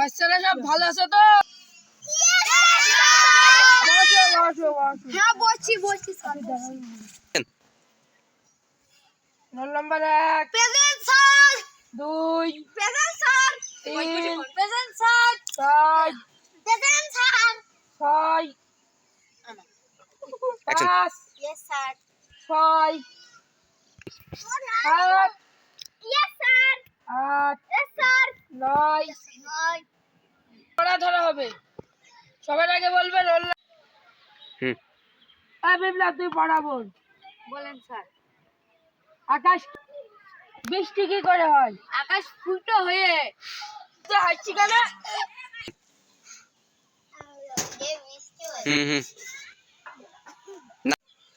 বাচ্চারা সব ভালো আছে তো? হ্যাঁ বলছি বলছি রোল নাম্বার এক। Present sir. দুই। Present sir. তিন। Present sir. চার প্রেজেন্ট স্যার। ছয়। পাঁচ। ইয়েস ছয়। সাত ইয়েস স্যার আট ইয়েস স্যার নয়। নয় ধরা হবে। সবার আগে বলবে রোল হুম। বিপ্লব তুই পড়া বলেন স্যার। আকাশ বৃষ্টি কি করে হয়? আকাশ ফুটো হয়ে হাসছি কেন?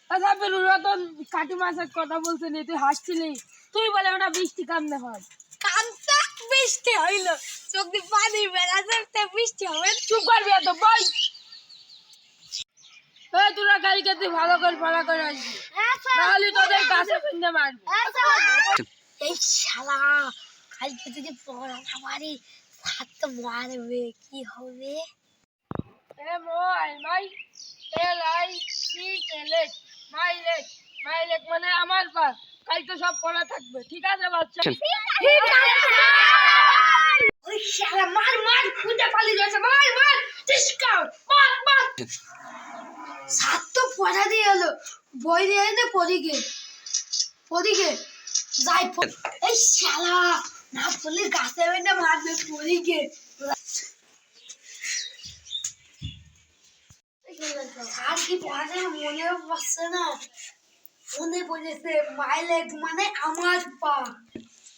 আচ্ছা বেরুরা তো কাটি মাছের কথা বলছিলি তুই হাসছিলি তুই বলে ওটা বৃষ্টি কামনে হয়। বৃষ্টি হইল। চোখ দিয়ে পানি বেড়াতে বৃষ্টি হবে। চুপ করবি এত বই এই তোরা তুই ভালো করে করে আসবি। হ্যাঁ নাহলে তোদের মারবি। এই শালা কালকে যদি পড়া তো মারবে কি হবে? এ মই আই সি এল মাইলেক মাইলেক মানে আমার পাস কালকে সব পড়া থাকবে ঠিক আছে বাচ্চা? ঠিক আছে ওই শালা মার মার, খুঁজে পালিয়ে যাচ্ছে। মার মার, চিৎকার, মার মার। সাত তো পড়া দিয়ে হলো বই দিয়ে এনে পড়ি গে পড়ি। গে যাই এই শালা, না পড়লে গাছে বেঁধে মারবে পড়ি গে আর কি পড়া মনে পড়ছে না। মনে পড়েছে মাইলেক মানে আমার পা।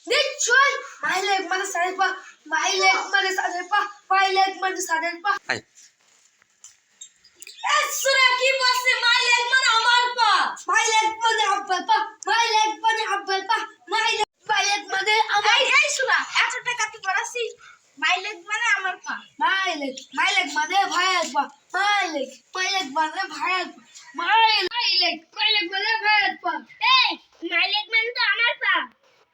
নিশ্চয় মাইলেক মানে সাড়ে পা। মাইলেক মানে সাড়ে পা মাইলেক মানে সাড়ে পা আয় এসরা কি বলছে মাইলেক মানে আমার পা মাইলেক মানে আব্বার পা মাইলেক মানে আব্বার পা মাইলেক মাইলেক মানে আমার এই এই শুনা এত টাকা তুই পড়াছি মাইলেক মানে আমার পা মাইলেক মাইলেক মানে ভাইয়ের পা মাইলেক মাইলেক মানে ভাইয়ের পা মাইলেক মাইলেক মাইলেক মানে ভাইয়ের পা এই মাইলেক মানে তো আমার পা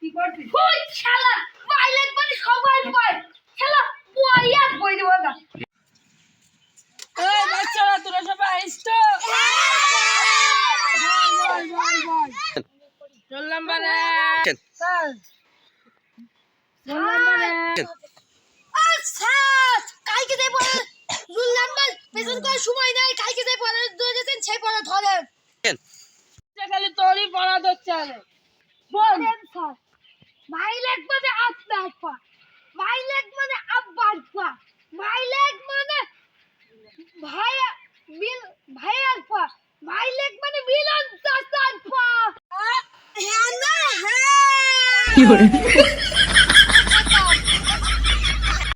কি করছিস ওই শালা মাইলেক মানে সবার পা শালা বইয়া বই দেব না এই বাচ্চারা তোরা সবাই আসতো বল বল বল রোল নাম্বার কালকে যাই পড়া রুল নাম্বার পেছন করার সময় নাই কালকে যাই পড়া ধরে যেতেন সেই পড়া ধরেন। খালি তোরই পড়া ধরছে বল। স্যার। মাইলেক মানে আপনার পা মাইলেক মানে আব্বার পা মাইলেক মানে ভাইয়া বিল ভাইয়ার পা মাইলেক মানে না হ্যাঁ